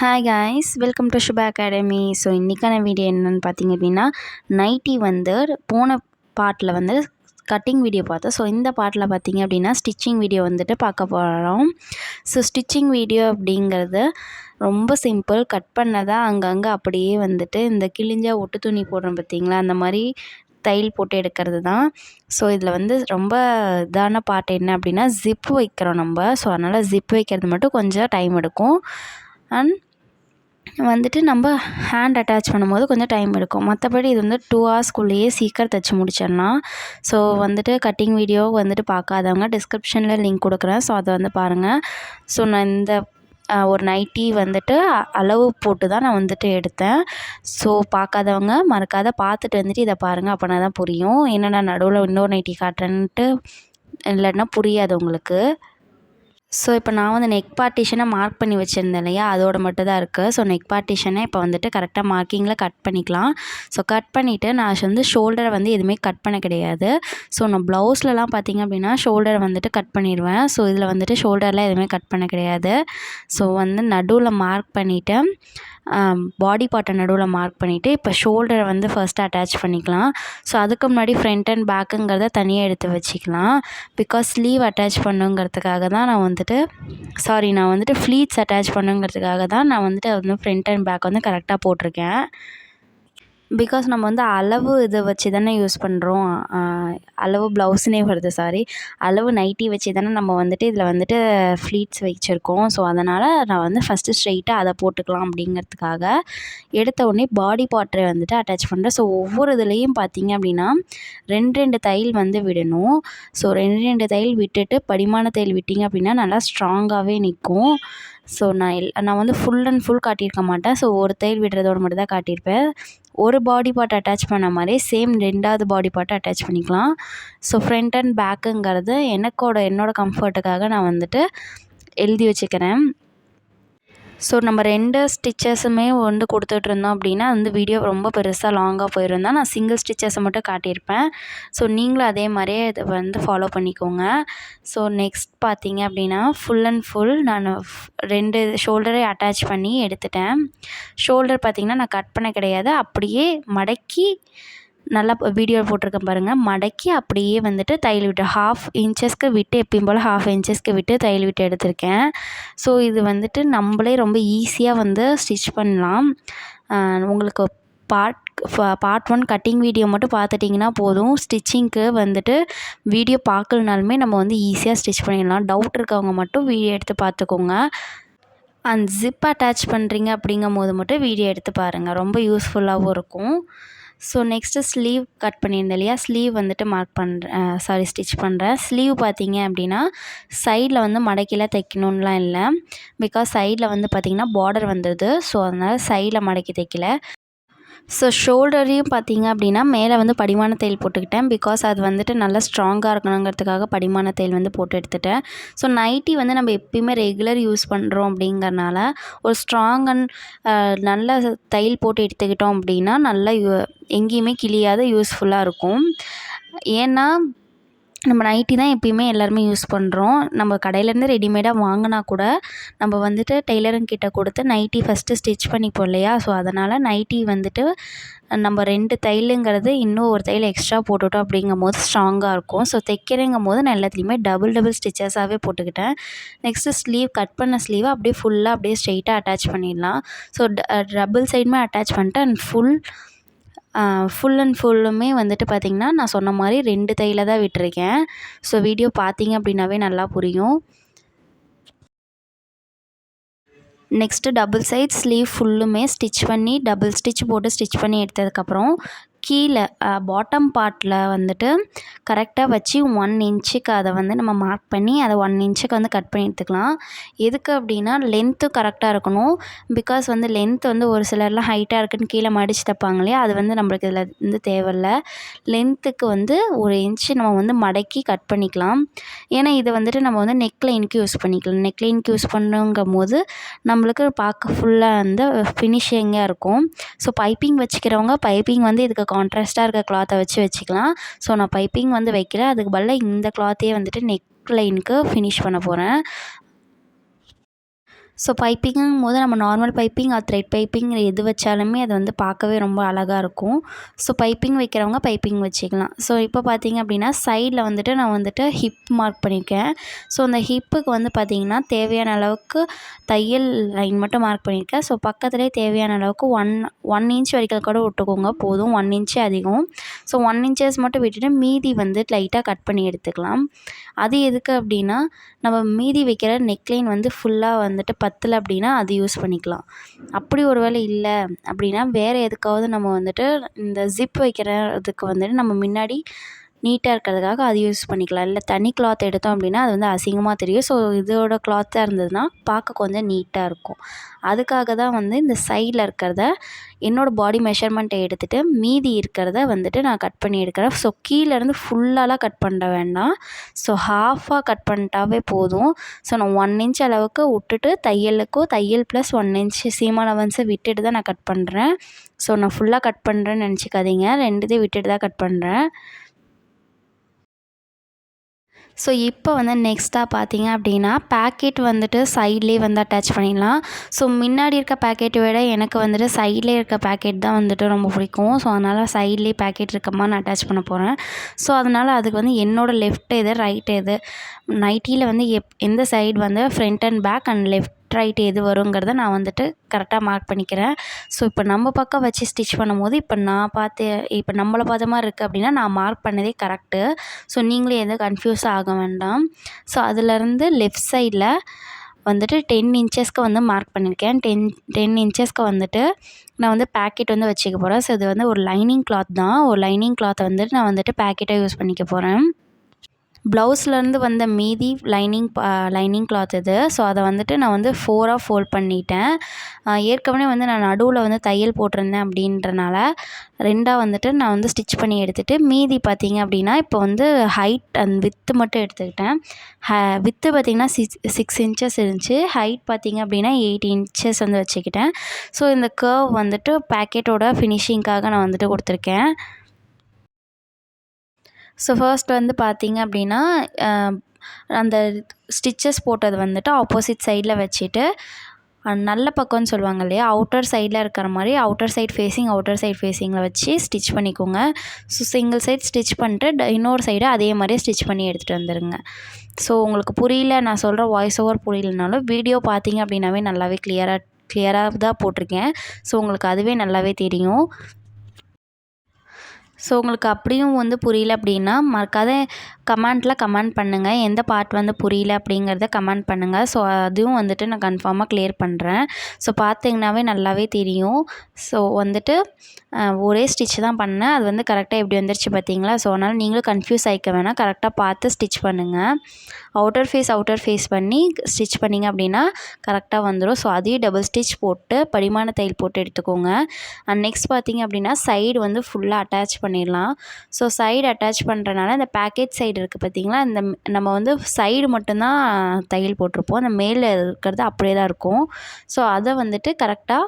Hi guys welcome to Subha academy so இன்றைக்கான video என்னென்னு பார்த்தீங்க அப்படின்னா நைட்டி வந்து போன பாட்டில் வந்து கட்டிங் வீடியோ பார்த்தோம். ஸோ இந்த பாட்டில் பார்த்தீங்க அப்படின்னா ஸ்டிச்சிங் வீடியோ வந்துட்டு பார்க்க போகிறோம் ஸோ ஸ்டிச்சிங் வீடியோ அப்படிங்கிறது ரொம்ப சிம்பிள் கட் பண்ணதாக அங்கங்கே அப்படியே வந்துட்டு இந்த கிழிஞ்சா ஒட்டு துணி போடுறோம் பார்த்தீங்களா? அந்த மாதிரி தையல் போட்டு எடுக்கிறது தான். ஸோ இதில் வந்து ரொம்ப இதான பார்ட் என்ன அப்படின்னா ஜிப் வைக்கிறோம் நம்ம. ஸோ அதனால் ஜிப் வைக்கிறது மட்டும் கொஞ்சம் டைம் எடுக்கும். அண்ட் வந்துட்டு நம்ம ஹேண்ட் அட்டாச் பண்ணும்போது கொஞ்சம் டைம் எடுக்கும். மற்றபடி இது வந்து டூ ஹவர்ஸ்க்குள்ளேயே சீக்கிரம் தைச்சி முடிச்சிடலாம். ஸோ வந்துட்டு கட்டிங் வீடியோ வந்துட்டு பார்க்காதவங்க டிஸ்கிரிப்ஷனில் லிங்க் கொடுக்குறேன். ஸோ அதை வந்து பாருங்கள் ஸோ நான் இந்த ஒரு நைட்டி வந்துட்டு அளவு போட்டு தான் நான் வந்துட்டு எடுத்தேன். ஸோ பார்க்காதவங்க மறக்காத பார்த்துட்டு வந்துட்டு இதை பாருங்கள் அப்போனா தான் புரியும். என்னென்ன நடுவில் இன்னொரு நைட்டி காட்டுறேன்ட்டு இல்லைன்னா புரியாது உங்களுக்கு. ஸோ இப்போ நான் வந்து நெக் பார்ட்டிஷனை மார்க் பண்ணி வச்சுருந்தேன் இல்லையா? அதோட மட்டும் தான் இருக்குது ஸோ நெக் பார்ட்டிஷனை இப்போ வந்துட்டு கரெக்டாக மார்க்கிங்கில் கட் பண்ணிக்கலாம். ஸோ கட் பண்ணிவிட்டு நான் வந்து ஷோல்டரை வந்து எதுவுமே கட் பண்ண கிடையாது. ஸோ நான் ப்ளவுஸ்லலாம் பார்த்திங்க அப்படின்னா ஷோல்டரை வந்துட்டு கட் பண்ணிடுவேன். ஸோ இதில் வந்துட்டு ஷோல்டர்லாம் எதுவுமே கட் பண்ண கிடையாது. ஸோ வந்து நடுவில் மார்க் பண்ணிவிட்டு பாடி பார்ட்டை நடுவில் மார்க் பண்ணிவிட்டு இப்போ ஷோல்டரை வந்து ஃபர்ஸ்ட்டு அட்டாச் பண்ணிக்கலாம். ஸோ அதுக்கு முன்னாடி ஃப்ரண்ட் அண்ட் பேக்குங்கிறத தனியாக எடுத்து வச்சுக்கலாம். பிகாஸ் ஸ்லீவ் அட்டாச் பண்ணுங்கிறதுக்காக தான் நான் வந்துட்டு சாரி நான் வந்துட்டு ஃப்ளீட்ஸ் அட்டாச் பண்ணுங்கிறதுக்காக தான் நான் வந்துட்டு வந்து ஃப்ரண்ட் அண்ட் பேக் வந்து கரெக்டாக போட்டிருக்கேன். பிகாஸ் நம்ம வந்து அளவு இதை வச்சு தானே யூஸ் பண்ணுறோம் அளவு ப்ளவுஸ்னே வருது சாரி அளவு நைட்டி வச்சு தானே நம்ம வந்துட்டு இதில் வந்துட்டு ஃப்ளீட்ஸ் வச்சுருக்கோம். ஸோ அதனால் நான் வந்து ஃபஸ்ட்டு ஸ்ட்ரெயிட்டாக அதை போட்டுக்கலாம் அப்படிங்கிறதுக்காக எடுத்த உடனே பாடி பார்ட்டரை வந்துட்டு அட்டாச் பண்ணுறேன் ஸோ ஒவ்வொரு இதுலேயும் பார்த்தீங்க அப்படின்னா ரெண்டு ரெண்டு தையல் வந்து விடணும். ஸோ ரெண்டு ரெண்டு தையல் விட்டுட்டு படிமான தையல் விட்டிங்க அப்படின்னா நல்லா ஸ்ட்ராங்காகவே நிற்கும் ஸோ நான் எல் நான் வந்து ஃபுல் அண்ட் ஃபுல் காட்டியிருக்க மாட்டேன். ஸோ ஒரு தையல் விடுறதோட மட்டும் தான் காட்டியிருப்பேன். ஒரு பாடி பார்ட் அட்டாச் பண்ண மாதிரி சேம் ரெண்டாவது பாடி பார்ட்டை அட்டாச் பண்ணிக்கலாம். ஸோ ஃப்ரண்ட் அண்ட் பேக்குங்கிறது எனக்கோட என்னோடய கம்ஃபர்ட்டுக்காக நான் வந்துட்டு எழுதி வச்சுக்கிறேன். ஸோ நம்ம ரெண்டு ஸ்டிச்சஸுமே வந்து கொடுத்துட்ருந்தோம் அப்படின்னா வந்து வீடியோ ரொம்ப பெருசாக லாங்காக போயிருந்தால் நான் சிங்கிள் ஸ்டிச்சஸை மட்டும் காட்டியிருப்பேன். ஸோ நீங்களும் அதே மாதிரியே இதை வந்து ஃபாலோ பண்ணிக்கோங்க. ஸோ நெக்ஸ்ட் பார்த்தீங்க அப்படின்னா ஃபுல் அண்ட் ஃபுல் நான் ரெண்டு ஷோல்டரை அட்டாச் பண்ணி எடுத்துட்டேன். ஷோல்டர் பார்த்திங்கன்னா நான் கட் பண்ண கிடையாது. அப்படியே மடக்கி நல்லா வீடியோ போட்டிருக்கேன் பாருங்கள் மடக்கி அப்படியே வந்துட்டு தையல் விட்டு ஹாஃப் இன்ச்சஸ்க்கு விட்டு எப்பயும் போல் ஹாஃப் இன்ச்சஸ்க்கு விட்டு தையல் விட்டு எடுத்திருக்கேன். ஸோ இது வந்துட்டு நம்மளே ரொம்ப ஈஸியாக வந்து ஸ்டிச் பண்ணலாம். உங்களுக்கு part part one cutting video மட்டும் பார்த்துட்டிங்கன்னா போதும். ஸ்டிச்சிங்க்கு வந்துட்டு வீடியோ பார்க்கலனாலுமே நம்ம வந்து ஈஸியாக ஸ்டிச் பண்ணிடலாம். டவுட் இருக்கவங்க மட்டும் வீடியோ எடுத்து பார்த்துக்கோங்க. அண்ட் ஜிப் அட்டாச் பண்ணுறீங்க அப்படிங்கும் போது மட்டும் வீடியோ எடுத்து பாருங்கள் ரொம்ப யூஸ்ஃபுல்லாகவும் இருக்கும். ஸோ நெக்ஸ்ட்டு ஸ்லீவ் கட் பண்ணியிருந்தேன் இல்லையா? ஸ்லீவ் வந்துட்டு மார்க் பண்ணுறேன் சாரி ஸ்டிச் பண்ணுறேன் ஸ்லீவ் பார்த்தீங்க அப்படின்னா சைடில் வந்து மடக்கிலாம் தைக்கணுன்லாம் இல்லை. பிகாஸ் சைடில் வந்து பார்த்திங்கன்னா பார்டர் வந்தது. ஸோ அதனால் சைடில் மடக்கி தைக்கல. ஸோ ஷோல்டரையும் பார்த்தீங்க அப்படின்னா மேலே வந்து படிமான தையல் போட்டுக்கிட்டேன். பிகாஸ் அது வந்துட்டு நல்லா ஸ்ட்ராங்காக இருக்கணுங்கிறதுக்காக படிமான தையல் வந்து போட்டு எடுத்துட்டேன். ஸோ நைட்டி வந்து நம்ம எப்பயுமே ரெகுலர் யூஸ் பண்ணுறோம் அப்படிங்கிறனால ஒரு ஸ்ட்ராங் அண்ட் நல்ல தையல் போட்டு எடுத்துக்கிட்டோம் அப்படின்னா நல்லா எங்கேயுமே கிளியாத யூஸ்ஃபுல்லாக இருக்கும். ஏன்னா நம்ம நைட்டி தான் எப்பயுமே எல்லாருமே யூஸ் பண்ணுறோம் நம்ம கடையிலேருந்து ரெடிமேடாக வாங்கினா கூட நம்ம வந்துட்டு டெய்லருங்கிட்ட கொடுத்து நைட்டி ஃபஸ்ட்டு ஸ்டிச் பண்ணிப்போம் இல்லையா? ஸோ அதனால் நைட்டி வந்துட்டு நம்ம ரெண்டு தையலுங்கிறது இன்னும் ஒரு தையல் எக்ஸ்ட்ரா போட்டுவிட்டோம் அப்படிங்கும் போது ஸ்ட்ராங்காக இருக்கும். ஸோ தைக்கிறேங்கும் போது நான் எல்லாத்துலேயுமே டபுள் டபுள் ஸ்டிச்சஸாகவே போட்டுக்கிட்டேன். நெக்ஸ்ட்டு ஸ்லீவ் கட் பண்ண ஸ்லீவை அப்படியே ஃபுல்லாக அப்படியே ஸ்ட்ரெயிட்டாக அட்டாச் பண்ணிடலாம். ஸோ டபுள் சைடுமே அட்டாச் பண்ணிட்டு அண்ட் ஃபுல் ஃபுல் அண்ட் ஃபுல்லுமே வந்துட்டு பார்த்திங்கன்னா நான் சொன்ன மாதிரி ரெண்டு தையில் தான் விட்டுருக்கேன். ஸோ வீடியோ பார்த்தீங்க அப்படின்னாவே நல்லா புரியும். நெக்ஸ்ட்டு டபுள் சைட் ஸ்லீவ் ஃபுல்லுமே ஸ்டிச் பண்ணி டபுள் ஸ்டிச் போட்டு ஸ்டிச் பண்ணி எடுத்ததுக்கப்புறம் கீழே பாட்டம் பார்ட்டில் வந்துட்டு கரெக்டாக வச்சு ஒன் இன்ச்சுக்கு அதை வந்து நம்ம மார்க் பண்ணி அதை ஒன் இன்ச்சுக்கு வந்து கட் பண்ணி எடுத்துக்கலாம். எதுக்கு அப்படின்னா லென்த்து கரெக்டாக இருக்கணும். பிகாஸ் வந்து லென்த் வந்து ஒரு சிலர்லாம் ஹைட்டாக இருக்குன்னு கீழே மடித்து தைப்பாங்க இல்லையா? அது வந்து நம்மளுக்கு இதில் வந்து தேவையில்ல. லென்த்துக்கு வந்து ஒரு இன்ச்சு நம்ம வந்து மடக்கி கட் பண்ணிக்கலாம். ஏன்னா இதை வந்துட்டு நம்ம வந்து நெக்லைனுக்கு யூஸ் பண்ணிக்கலாம். நெக்லைனுக்கு யூஸ் பண்ணுங்கும் போது நம்மளுக்கு பார்க்க ஃபுல்லாக வந்து ஃபினிஷிங்காக இருக்கும். ஸோ பைப்பிங் வச்சுக்கிறவங்க பைப்பிங் வந்து இதுக்கு கான்ட்ராஸ்ட்டாக இருக்க கிளாத்தை வச்சு வச்சுக்கலாம். ஸோ நான் பைப்பிங் வந்து வைக்கல. அதுக்கு பதிலாக இந்த கிளாத்தையே வந்துட்டு நெக் லைனுக்கு ஃபினிஷ் பண்ண போகிறேன் ஸோ பைப்பிங்கும் போது நம்ம normal piping or thread piping எது வச்சாலுமே அது வந்து பார்க்கவே ரொம்ப அழகாக இருக்கும். ஸோ பைப்பிங் வைக்கிறவங்க பைப்பிங் வச்சுக்கலாம். ஸோ இப்போ பார்த்தீங்க அப்படின்னா சைடில் வந்துட்டு நான் வந்துட்டு ஹிப் மார்க் பண்ணியிருக்கேன். ஸோ அந்த ஹிப்புக்கு வந்து பார்த்திங்கன்னா தேவையான அளவுக்கு தையல் லைன் மட்டும் மார்க் பண்ணியிருக்கேன். ஸோ பக்கத்துலேயே தேவையான அளவுக்கு ஒன் ஒன் இன்ச் வரைக்கும் கூட விட்டுக்கோங்க. போதும் ஒன் இன்ச்சு அதிகம். ஸோ ஒன் இன்ச்சஸ் மட்டும் விட்டுட்டு மீதி வந்து லைட்டாக கட் பண்ணி எடுத்துக்கலாம். அது எதுக்கு அப்படின்னா நம்ம மீதி வைக்கிற நெக்லைன் வந்து ஃபுல்லாக வந்துட்டு பத்தலை அப்படின்னா அது யூஸ் பண்ணிக்கலாம். அப்படி ஒரு வேளை இல்லை அப்படின்னா வேறு எதுக்காவது நம்ம வந்துட்டு இந்த ஜிப் வைக்கிறதுக்கு வந்துட்டு நம்ம முன்னாடி நீட்டாக இருக்கிறதுக்காக அது யூஸ் பண்ணிக்கலாம். இல்லை தனி கிளாத் எடுத்தோம் அப்படின்னா அது வந்து அசிங்கமாக தெரியும். ஸோ இதோட கிளாத்தாக இருந்ததுன்னா பார்க்க கொஞ்சம் நீட்டாக இருக்கும். அதுக்காக தான் வந்து இந்த சைடில் இருக்கிறத என்னோடய பாடி மெஷர்மெண்ட்டை எடுத்துகிட்டு மீதி இருக்கிறத வந்துட்டு நான் கட் பண்ணி எடுக்கிறேன். ஸோ கீழேருந்து ஃபுல்லாலாம் கட் பண்ண வேண்டாம். ஸோ ஹாஃபாக கட் பண்ணிட்டாவே போதும். ஸோ நான் ஒன் இன்ச் அளவுக்கு விட்டுட்டு தையலுக்கும் தையல் ப்ளஸ் ஒன் இன்ச் சீமா லவன்ஸை விட்டுட்டு தான் நான் கட் பண்ணுறேன் ஸோ நான் ஃபுல்லாக கட் பண்ணுறேன்னு நினச்சிக்காதீங்க. ரெண்டுத்தையும் விட்டுட்டு தான் கட் பண்ணுறேன் ஸோ இப்போ வந்து நெக்ஸ்ட்டாக பார்த்தீங்க அப்படின்னா பேக்கெட் வந்துட்டு சைட்லேயே வந்து அட்டாச் பண்ணிடலாம். ஸோ முன்னாடி இருக்க பேக்கெட்டை விட எனக்கு வந்துட்டு சைட்லேயே இருக்க பேக்கெட் தான் வந்துட்டு ரொம்ப பிடிக்கும். ஸோ அதனால் சைட்லேயே பேக்கெட் இருக்கமா நான் அட்டாச் பண்ண போகிறேன் ஸோ அதனால் அதுக்கு வந்து என்னோடய லெஃப்ட் எது ரைட் எது? நைட்டியில் வந்து எப் எந்த சைடு வந்து front and back and left right எது வருங்கிறத நான் வந்துட்டு கரெக்டாக மார்க் பண்ணிக்கிறேன். ஸோ இப்போ நம்ம பக்கம் வச்சு ஸ்டிச் பண்ணும்போது இப்போ நான் பார்த்து இப்போ நம்மளை பார்த்த மாதிரி இருக்குது அப்படின்னா நான் மார்க் பண்ணதே கரெக்டு ஸோ நீங்களே எதுவும் கன்ஃபியூஸ் ஆக வேண்டாம். ஸோ அதுலேருந்து லெஃப்ட் சைடில் வந்துட்டு டென் இன்ச்சஸ்க்கு வந்து மார்க் பண்ணியிருக்கேன். டென் டென் இன்ச்சஸ்க்கு வந்துட்டு நான் வந்து பேக்கெட் வந்து வச்சுக்க போகிறேன் ஸோ இது வந்து ஒரு லைனிங் கிளாத் தான். ஒரு லைனிங் கிளாத்தை வந்துட்டு நான் வந்துட்டு பேக்கெட்டாக யூஸ் பண்ணிக்க போகிறேன் ப்ளவுஸ்லேருந்து வந்த மீதி லைனிங் லைனிங் கிளாத் இது. ஸோ அதை வந்துட்டு நான் வந்து ஃபோராக ஃபோல்ட் பண்ணிட்டேன். ஏற்கனவே வந்து நான் நடுவில் வந்து தையல் போட்டிருந்தேன் அப்படின்றனால ரெண்டாக வந்துட்டு நான் வந்து ஸ்டிச் பண்ணி எடுத்துகிட்டு மீதி பார்த்திங்க அப்படின்னா இப்போ வந்து ஹைட் அண்ட் வித்து மட்டும் எடுத்துக்கிட்டேன். ஹ வித்து பார்த்திங்கன்னா சிக்ஸ் சிக்ஸ் இன்ச்சஸ் இருந்துச்சு. ஹைட் பார்த்திங்க அப்படின்னா எயிட் இன்ச்சஸ் வந்து வச்சுக்கிட்டேன். ஸோ இந்த கர்வ் வந்துட்டு பேக்கெட்டோட ஃபினிஷிங்க்காக நான் வந்துட்டு கொடுத்துருக்கேன். ஸோ ஃபர்ஸ்ட் வந்து பார்த்திங்க அப்படின்னா அந்த ஸ்டிச்சஸ் போட்டது வந்துட்டு ஆப்போசிட் சைடில் வச்சுட்டு நல்ல பக்கம்னு சொல்லுவாங்க இல்லையா? அவுட்டர் சைடில் இருக்கிற மாதிரி outer side facing outer side ஃபேஸிங்கில் வச்சு ஸ்டிச் பண்ணிக்கோங்க. ஸோ சிங்கிள் சைட் ஸ்டிச் பண்ணிட்டு இன்னொரு சைடு அதே மாதிரியே ஸ்டிச் பண்ணி எடுத்துகிட்டு வந்துடுங்க ஸோ உங்களுக்கு புரியல நான் சொல்கிற வாய்ஸ் ஓவர் புரியலனாலும் வீடியோ பார்த்தீங்க அப்படின்னாவே நல்லாவே கிளியராக கிளியராக தான் போட்டிருக்கேன். ஸோ உங்களுக்கு அதுவே நல்லாவே தெரியும். ஸோ உங்களுக்கு அப்படியும் வந்து புரியல அப்படின்னா மறக்காத கமெண்ட்டில் கமெண்ட் பண்ணுங்கள் எந்த பார்ட் வந்து புரியல அப்படிங்கிறத கமெண்ட் பண்ணுங்கள் ஸோ அதுவும் வந்துட்டு நான் கன்ஃபார்மாக க்ளியர் பண்ணுறேன் ஸோ பார்த்திங்கனாவே நல்லாவே தெரியும். ஸோ வந்துட்டு ஒரே ஸ்டிச் தான் பண்ணேன். அது வந்து கரெக்டாக எப்படி வந்துருச்சு பார்த்தீங்களா ஸோ அதனால் நீங்களும் கன்ஃபியூஸ் ஆகிக்க வேணாம். கரெக்டாக பார்த்து ஸ்டிச் பண்ணுங்கள் அவுட்டர் ஃபேஸ் அவுட்டர் ஃபேஸ் பண்ணி ஸ்டிச் பண்ணிங்க அப்படின்னா கரெக்டாக வந்துடும் ஸோ அதையும் டபுள் ஸ்டிச் போட்டு படிமான தையல் போட்டு எடுத்துக்கோங்க. அண்ட் நெக்ஸ்ட் பார்த்திங்க அப்படின்னா சைடு வந்து ஃபுல்லாக அட்டாச் பண்ணிடலாம். ஸோ சைடு அட்டாச் பண்ணுறனால இந்த பேக்கேஜ் சைடு இருக்குது பார்த்திங்களா இந்த நம்ம வந்து சைடு மட்டும்தான் தையல் போட்டிருப்போம். அந்த மேலே இருக்கிறது அப்படியே தான் இருக்கும். ஸோ அதை வந்துட்டு கரெக்டாக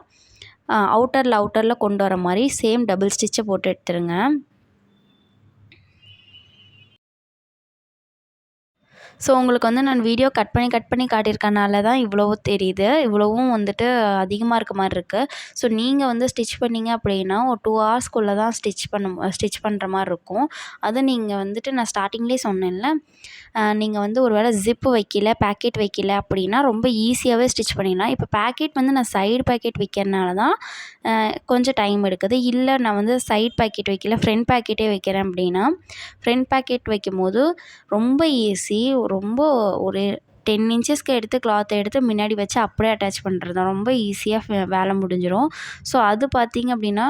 அவுட்டரில் அவுட்டரில் கொண்டு வர மாதிரி சேம் டபுள் ஸ்டிச்சை போட்டு எடுத்துருங்க. ஸோ உங்களுக்கு வந்து நான் வீடியோ கட் பண்ணி கட் பண்ணி காட்டியிருக்கனால தான் இவ்வளவு தெரியுது. இவ்வளவும் வந்துட்டு அதிகமாக இருக்க மாதிரி இருக்குது ஸோ நீங்கள் வந்து ஸ்டிச் பண்ணிங்க அப்படின்னா ஒரு டூ ஹவர்ஸ்க்குள்ளே தான் ஸ்டிச் பண்ண ஸ்டிச் பண்ணுற மாதிரி இருக்கும். அது நீங்கள் வந்துட்டு நான் ஸ்டார்டிங்லேயே சொன்னேன்ல. நீங்கள் வந்து ஒரு வேளை ஜிப்பு வைக்கல பேக்கெட் வைக்கல அப்படின்னா ரொம்ப ஈஸியாகவே ஸ்டிச் பண்ணிடலாம். இப்போ பேக்கெட் வந்து நான் சைடு பேக்கெட் வைக்கிறனால தான் கொஞ்சம் டைம் எடுக்குது. இல்லை நான் வந்து சைட் பேக்கெட் வைக்கல ஃப்ரண்ட் பேக்கெட்டே வைக்கிறேன் அப்படின்னா ஃப்ரண்ட் பேக்கெட் வைக்கும் போது ரொம்ப ஈஸி ரொம்ப ஒரு டென் இன்ச்சஸ்க்கு எடுத்து கிளாத்தை எடுத்து முன்னாடி வச்சு அப்படியே அட்டாச் பண்ணுறது தான் ரொம்ப ஈஸியாக வேலை முடிஞ்சிடும் ஸோ அது பார்த்திங்க அப்படின்னா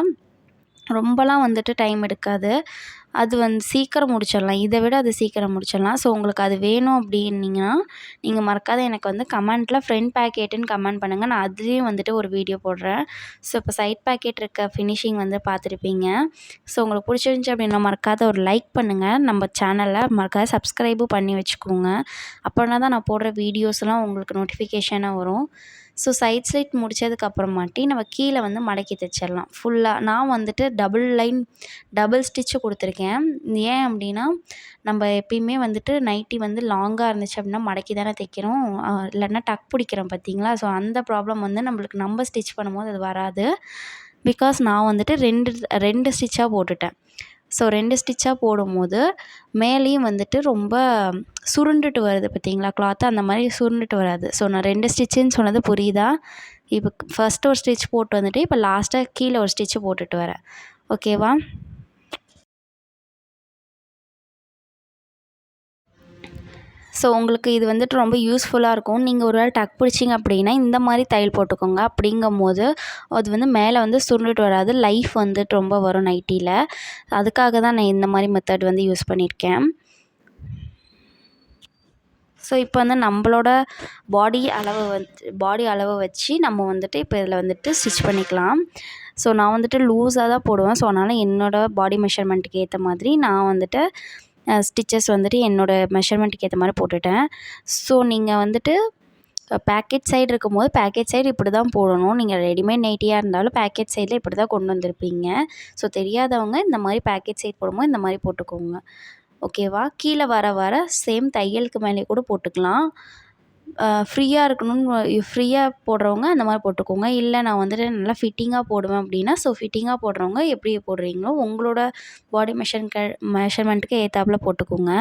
ரொம்பலாம் வந்துட்டு டைம் எடுக்காது. அது வந்து சீக்கிரம் முடிச்சிடலாம். இதை விட அது சீக்கிரம் முடிச்சிடலாம். ஸோ உங்களுக்கு அது வேணும் அப்படின்னீங்கன்னா நீங்கள் மறக்காத எனக்கு வந்து கமெண்ட்டில் ஃப்ரண்ட் பேக்கெட்டுன்னு கமெண்ட் பண்ணுங்கள் நான் அதுலேயும் வந்துட்டு ஒரு வீடியோ போடுறேன். ஸோ இப்போ சைட் பேக்கெட் இருக்க ஃபினிஷிங் வந்து பார்த்துருப்பீங்க. ஸோ உங்களுக்கு பிடிச்சிருந்துச்சி அப்படின்னா மறக்காத ஒரு லைக் பண்ணுங்கள் நம்ம சேனலில் மறக்காத சப்ஸ்கிரைபும் பண்ணி வச்சுக்கோங்க. அப்படின்னா தான் நான் போடுற வீடியோஸ்லாம் உங்களுக்கு நோட்டிஃபிகேஷனாக வரும். ஸோ சைட் ஸ்லிட் முடித்ததுக்கப்புறமாட்டி நம்ம கீழே வந்து மடக்கி தைச்சிடலாம் ஃபுல்லாக நான் வந்துட்டு டபுள் லைன் டபுள் ஸ்டிச்சு கொடுத்துருக்கேன். ஏன் அப்படின்னா நம்ம எப்பயுமே வந்துட்டு நைட்டி வந்து லாங்காக இருந்துச்சு அப்படின்னா மடக்கி தானே தைக்கிறோம். இல்லைன்னா டக் பிடிக்கிறோம் பார்த்தீங்களா? ஸோ அந்த ப்ராப்ளம் வந்து நம்மளுக்கு நம்ம ஸ்டிச் பண்ணும்போது அது வராது. பிகாஸ் நான் வந்துட்டு ரெண்டு ரெண்டு ஸ்டிச்சாக போட்டுட்டேன். ஸோ ரெண்டு ஸ்டிச்சாக போடும்போது மேலேயும் வந்துட்டு ரொம்ப சுருண்டுட்டு வருது பார்த்தீங்களா? கிளாத்து அந்த மாதிரி சுருண்டுட்டு வராது. ஸோ நான் ரெண்டு ஸ்டிச்சுன்னு சொன்னது புரியுதா? இப்போ ஃபஸ்ட்டு ஒரு ஸ்டிச் போட்டு வந்துட்டு இப்போ லாஸ்ட்டாக கீழே ஒரு ஸ்டிச்சு போட்டுட்டு வரேன். ஓகேவா ஸோ உங்களுக்கு இது வந்துட்டு ரொம்ப யூஸ்ஃபுல்லாக இருக்கும். நீங்கள் ஒரு வேளை டக் பிடிச்சிங்க அப்படின்னா இந்த மாதிரி தையல் போட்டுக்கோங்க. அப்படிங்கும் போது அது வந்து மேலே வந்து சுருண்டுட்டு வராது. லைஃப் வந்துட்டு ரொம்ப வரும் நைட்டியில் அதுக்காக தான் நான் இந்த மாதிரி மெத்தட் வந்து யூஸ் பண்ணியிருக்கேன் ஸோ இப்போ வந்து நம்மளோட பாடி அளவை வந்து பாடி அளவை வச்சு நம்ம வந்துட்டு இப்போ இதில் வந்துட்டு ஸ்டிச் பண்ணிக்கலாம். ஸோ நான் வந்துட்டு லூஸாக தான் போடுவேன். ஸோ அதனால் என்னோடய பாடி மெஷர்மெண்ட்டுக்கு ஏற்ற மாதிரி நான் வந்துட்டு ஸ்டிச்சஸ் வந்துட்டு என்னோடய மெஷர்மெண்ட்டுக்கு ஏற்ற மாதிரி போட்டுட்டேன். ஸோ நீங்கள் வந்துட்டு பேக்கெட் சைடு இருக்கும்போது பேக்கெட் சைடு இப்படி தான் போடணும். நீங்கள் ரெடிமேட் நைட்டியாக இருந்தாலும் பேக்கெட் சைடில் இப்படி தான் கொண்டு வந்திருப்பீங்க. ஸோ தெரியாதவங்க இந்த மாதிரி பேக்கெட் சைட் போடும்போது இந்த மாதிரி போட்டுக்கோங்க. ஓகேவா கீழே வர வர சேம் தையலுக்கு மேலே கூட போட்டுக்கலாம். ஃப்ரீயாக இருக்கணும்னு ஃப்ரீயாக போடுறவங்க அந்த மாதிரி போட்டுக்கோங்க. இல்லை நான் வந்துட்டு நல்லா ஃபிட்டிங்காக போடுவேன் அப்படின்னா ஸோ ஃபிட்டிங்காக போடுறவங்க எப்படி போடுறீங்களோ உங்களோட பாடி மெஷர்க மெஷர்மெண்ட்டுக்கு ஏற்றாப்புல போட்டுக்கோங்க.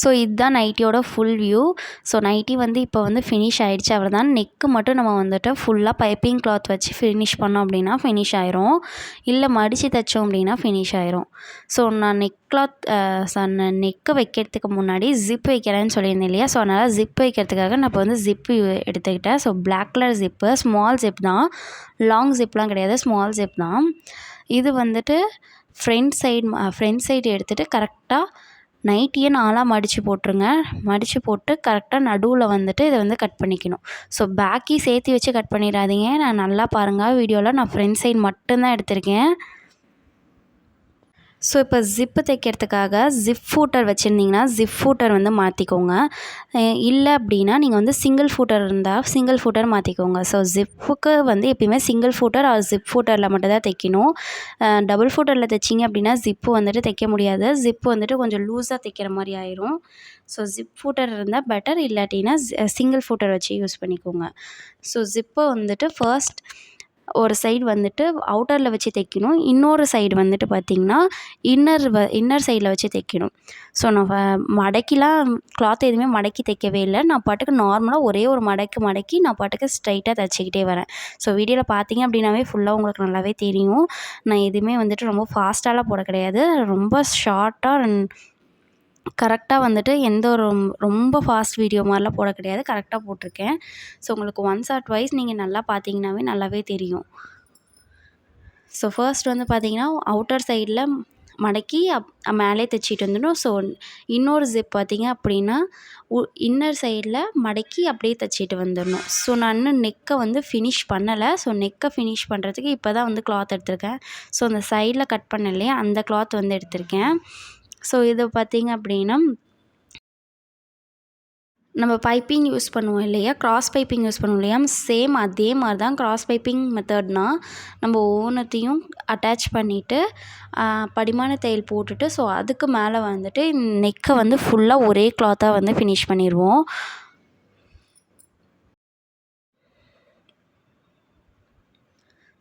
ஸோ இதுதான் நைட்டியோட ஃபுல் வியூ ஸோ நைட்டி வந்து இப்போ வந்து ஃபினிஷ் ஆகிடுச்சு அவ்வளோதான் நெக்கு மட்டும் நம்ம வந்துட்டு ஃபுல்லாக பைப்பிங் கிளாத் வச்சு ஃபினிஷ் பண்ணோம் அப்படின்னா ஃபினிஷ் ஆயிரும். இல்லை மடித்து தைச்சோம் அப்படின்னா ஃபினிஷ் ஆயிரும். ஸோ நான் நெக் கிளாத் நான் நெக்கை வைக்கிறதுக்கு முன்னாடி ஜிப் வைக்கிறேன்னு சொல்லியிருந்தேன் இல்லையா? ஸோ அதனால் ஜிப் வைக்கிறதுக்காக நான் இப்போ வந்து ஜிப் எடுத்துக்கிட்டேன். So black colour zip small zip தான். லாங் ஜிப்லாம் கிடையாது. ஸ்மால் ஜிப் தான். இது வந்துட்டு ஃப்ரண்ட் சைடு ஃப்ரண்ட் சைடு எடுத்துகிட்டு கரெக்டாக நைட்டியை நாலாக மடித்து போட்டுருங்க. மடித்து போட்டு கரெக்டாக நடுவில் வந்துட்டு இதை வந்து கட் பண்ணிக்கணும். ஸோ பேக்கி சேர்த்து வச்சு கட் பண்ணிடாதீங்க. நான் நல்லா பாருங்கள் வீடியோவில் நான் ஃப்ரண்ட் சைட் மட்டும்தான் எடுத்திருக்கேன். ஸோ இப்போ ஜிப்பு தைக்கிறதுக்காக ஜிப் ஃபூட்டர் வச்சுருந்தீங்கன்னா ஜிப் ஃபூட்டர் வந்து மாற்றிக்கோங்க இல்லை அப்படின்னா நீங்கள் வந்து சிங்கிள் ஃபூட்டர் இருந்தால் சிங்கிள் ஃபூட்டர் மாற்றிக்கோங்க ஸோ ஜிப்புக்கு வந்து எப்பயுமே சிங்கிள் ஃபூட்டர் ஆர் ஜிப் ஃபூட்டரில் மட்டும் தான் தைக்கணும். டபுள் ஃபூட்டரில் தைச்சிங்க அப்படின்னா ஜிப்பு வந்துட்டு தைக்க முடியாது. ஜிப்பு வந்துட்டு கொஞ்சம் லூஸாக தைக்கிற மாதிரி ஆயிரும். ஸோ ஜிப் ஃபூட்டர் இருந்தால் பெட்டர் இல்லாட்டினா சிங்கிள் ஃபூட்டர் வச்சு யூஸ் பண்ணிக்கோங்க. ஸோ ஜிப்பை வந்துட்டு ஃபர்ஸ்ட் ஒரு சைடு வந்துட்டு அவுட்டரில் வச்சு தைக்கணும். இன்னொரு சைடு வந்துட்டு பார்த்திங்கன்னா இன்னர் வ இன்னர் சைடில் வச்சு தைக்கணும். ஸோ நான் மடக்கிலாம் கிளாத் எதுவுமே மடக்கி தைக்கவே இல்லை. நான் பாட்டுக்கு நார்மலாக ஒரே ஒரு மடக்கு மடக்கி நான் பாட்டுக்கு ஸ்ட்ரைட்டாக தைச்சிக்கிட்டே வரேன். ஸோ வீடியோவில் பார்த்தீங்க அப்படின்னாவே ஃபுல்லாக உங்களுக்கு நல்லாவே தெரியும். நான் எதுவுமே வந்துட்டு ரொம்ப ஃபாஸ்ட்டாலாம் போட கிடையாது. ரொம்ப ஷார்ட்டாக கரெக்டாக வந்துட்டு எந்த ஒரு ரொம்ப ஃபாஸ்ட் வீடியோ மாதிரிலாம் போட கிடையாது. கரெக்டாக போட்டிருக்கேன். ஸோ உங்களுக்கு ஒன்ஸ் ஆர் ட்வைஸ் நீங்கள் நல்லா பார்த்தீங்கன்னாவே நல்லாவே தெரியும். ஸோ ஃபர்ஸ்ட் வந்து பார்த்தீங்கன்னா அவுட்டர் சைடில் மடக்கி அப் மேலே தைச்சிட்டு வந்துடும் ஸோ இன்னொரு ஜிப் பார்த்தீங்க அப்படின்னா உ இன்னர் சைடில் மடக்கி அப்படியே தைச்சிட்டு வந்துடணும். ஸோ நான் இன்னும் நெக்கை வந்து ஃபினிஷ் பண்ணலை. ஸோ நெக்கை ஃபினிஷ் பண்ணுறதுக்கு இப்போ தான் வந்து கிளாத் எடுத்திருக்கேன். ஸோ அந்த சைடில் கட் பண்ண இல்லையா அந்த கிளாத் வந்து எடுத்திருக்கேன். ஸோ இது பார்த்திங்க அப்படின்னா நம்ம பைப்பிங் யூஸ் பண்ணுவோம் இல்லையா? க்ராஸ் பைப்பிங் யூஸ் பண்ணுவோம் இல்லையா? சேம் அதே மாதிரி தான் க்ராஸ் பைப்பிங் மெத்தட்னால் நம்ம ஒவ்வொன்றத்தையும் அட்டாச் பண்ணிவிட்டு படிமான தையல் போட்டுட்டு ஸோ அதுக்கு மேலே வந்துட்டு நெக்கை வந்து ஃபுல்லாக ஒரே கிளாத்தாக வந்து ஃபினிஷ் பண்ணிடுவோம்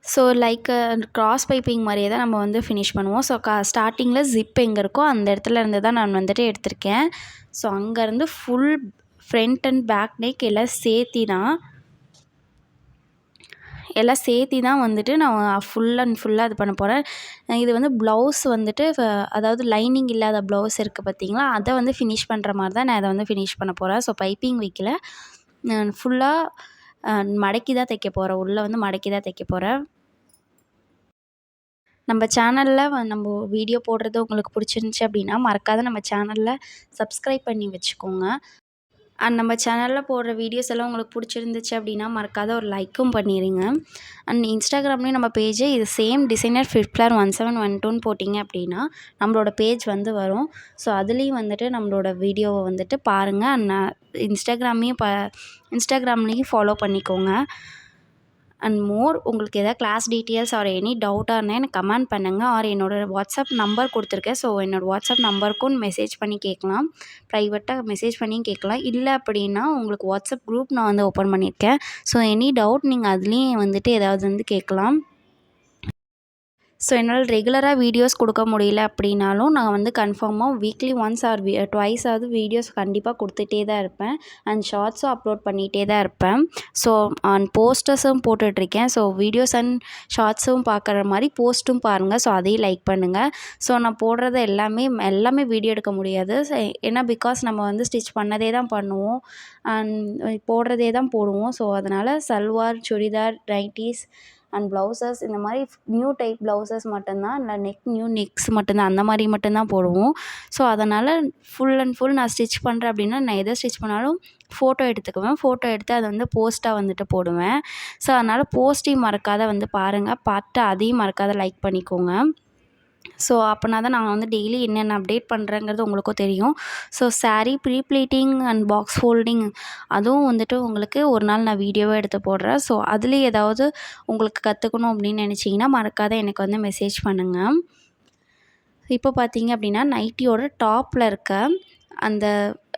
ஸோ லைக் க்ராஸ் பைப்பிங் மாதிரியே தான் நம்ம வந்து ஃபினிஷ் பண்ணுவோம். ஸோ கா ஸ்டார்டிங்கில் ஜிப் எங்கே இருக்கோ அந்த இடத்துல இருந்து தான் நான் வந்துட்டு எடுத்திருக்கேன். ஸோ அங்கேருந்து full front and back neck எல்லாம் சேர்த்தி தான் எல்லாம் சேர்த்தி தான் வந்துட்டு நான் ஃபுல் அண்ட் ஃபுல்லாக இது பண்ண போகிறேன் இது வந்து ப்ளவுஸ் வந்துட்டு அதாவது லைனிங் இல்லாத ப்ளவுஸ் இருக்குது பார்த்தீங்களா? அதை வந்து ஃபினிஷ் பண்ணுற மாதிரி தான் நான் அதை வந்து ஃபினிஷ் பண்ண போகிறேன் ஸோ பைப்பிங் வைக்கல. நான் ஃபுல்லாக மடக்கி தான் தைக்க போகிறேன் உள்ளே வந்து மடக்கி தான் தைக்க போகிறேன் நம்ம சேனலில் நம்ம வீடியோ போடுறது உங்களுக்கு பிடிச்சிருந்துச்சி அப்படின்னா மறக்காத நம்ம சேனலில் சப்ஸ்கிரைப் பண்ணி வச்சுக்கோங்க. அண்ட் நம்ம சேனலில் போடுற வீடியோஸ் எல்லாம் உங்களுக்கு பிடிச்சிருந்துச்சு அப்படின்னா மறக்காத ஒரு லைக்கும் பண்ணிடுங்க அண்ட் இன்ஸ்டாகிராம்லேயும் நம்ம பேஜ் இது சேம் டிசைனர் ஃபிஃப்ட்லார் ஒன் செவன் ஒன் டூன்னு போட்டிங்க அப்படின்னா நம்மளோட பேஜ் வந்து வரும். ஸோ அதுலேயும் வந்துட்டு நம்மளோட வீடியோவை வந்துட்டு பாருங்கள் அண்ட் இன்ஸ்டாகிராமையும் ப இன்ஸ்டாகிராம்லேயும் ஃபாலோ பண்ணிக்கோங்க. அண்ட் மோர் உங்களுக்கு எதாவது கிளாஸ் டீட்டெயில்ஸ் ஆர் எனி டவுட்டாக இருந்தால் எனக்கு கமெண்ட் பண்ணுங்கள் ஆர் என்னோடய வாட்ஸ்அப் நம்பர் கொடுத்துருக்கேன். ஸோ என்னோடய வாட்ஸ்அப் நம்பருக்கும் மெசேஜ் பண்ணி கேட்கலாம். ப்ரைவேட்டாக மெசேஜ் பண்ணியும் கேட்கலாம். இல்லை அப்படின்னா உங்களுக்கு வாட்ஸ்அப் குரூப் நான் வந்து ஓப்பன் பண்ணியிருக்கேன். ஸோ எனி டவுட் நீங்கள் அதுலேயும் வந்துட்டு ஏதாவது வந்து கேட்கலாம். ஸோ என்னால் ரெகுலராக வீடியோஸ் கொடுக்க முடியல அப்படின்னாலும் நான் வந்து கன்ஃபார்மாக weekly once or we twice ஆகுது வீடியோஸ் கண்டிப்பாக கொடுத்துட்டே தான் இருப்பேன். அண்ட் ஷார்ட்ஸும் அப்லோட் பண்ணிகிட்டே தான் இருப்பேன். ஸோ அண்ட் போஸ்டர்ஸும் போட்டுட்ருக்கேன். ஸோ வீடியோஸ் அண்ட் ஷார்ட்ஸும் பார்க்குற மாதிரி போஸ்ட்டும் பாருங்கள் ஸோ அதையும் லைக் பண்ணுங்கள் ஸோ நான் போடுறது எல்லாமே எல்லாமே வீடியோ எடுக்க முடியாது. ஏன்னா பிகாஸ் நம்ம வந்து ஸ்டிச் பண்ணதே தான் பண்ணுவோம். அண்ட் போடுறதே தான் போடுவோம். ஸோ அதனால் salwar churidar nighties and blouses இந்த மாதிரி நியூ டைப் ப்ளவுசஸ் மட்டும்தான் இல்லை நெக் நியூ நெக்ஸ் மட்டும்தான் அந்த மாதிரி மட்டும்தான் போடுவோம். ஸோ அதனால் ஃபுல் அண்ட் ஃபுல் நான் ஸ்டிச் பண்ணுறேன் அப்படின்னா நான் எதை ஸ்டிச் பண்ணாலும் ஃபோட்டோ எடுத்துக்குவேன். ஃபோட்டோ எடுத்து அதை வந்து போஸ்ட்டாக வந்துட்டு போடுவேன். ஸோ அதனால் போஸ்ட்டையும் மறக்காத வந்து பாருங்கள் பார்த்து அதையும் மறக்காத லைக் பண்ணிக்கோங்க. ஸோ அப்போனா தான் நான் வந்து டெய்லி என்னென்ன அப்டேட் பண்ணுறேங்கிறது உங்களுக்கும் தெரியும். So sari pre pleating and box folding அதுவும் வந்துட்டு உங்களுக்கு ஒரு நாள் நான் வீடியோவாக எடுத்து போடுறேன். ஸோ அதுலேயே ஏதாவது உங்களுக்கு கற்றுக்கணும் அப்படின்னு நினச்சிங்கன்னா மறக்காத எனக்கு வந்து மெசேஜ் பண்ணுங்கள் இப்போ பார்த்தீங்க அப்படின்னா நைட்டியோட டாப்பில் இருக்க அந்த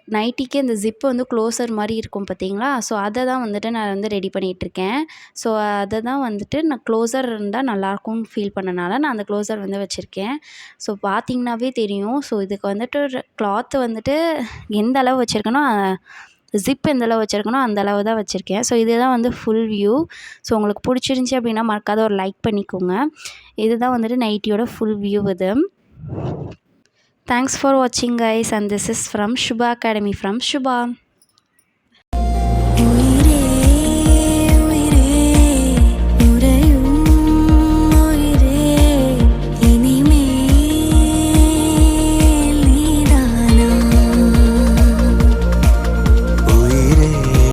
நைட்டிக்கு அந்த ஜிப்பு வந்து க்ளோஸர் மாதிரி இருக்கும் பார்த்தீங்களா? ஸோ அதை தான் வந்துட்டு நான் வந்து ரெடி பண்ணிகிட்ருக்கேன் ஸோ அதை தான் வந்துட்டு நான் க்ளோஸர் இருந்தால் நல்லாயிருக்கும்னு ஃபீல் பண்ணனால நான் அந்த க்ளோஸர் வந்து வச்சுருக்கேன். ஸோ பார்த்திங்கனாவே தெரியும். ஸோ இதுக்கு வந்துட்டு கிளாத்து வந்துட்டு எந்த அளவு வச்சுருக்கேனோ ஜிப் எந்த அளவு வச்சுருக்கனோ அந்த அளவு தான் வச்சுருக்கேன். ஸோ இதுதான் வந்து ஃபுல் வியூ ஸோ உங்களுக்கு பிடிச்சிருந்துச்சி அப்படின்னா மறக்காத ஒரு லைக் பண்ணிக்கோங்க. இதுதான் வந்துட்டு நைட்டியோட ஃபுல் வியூ இது. Thanks for watching guys and this is from Shubha Academy from Shubha.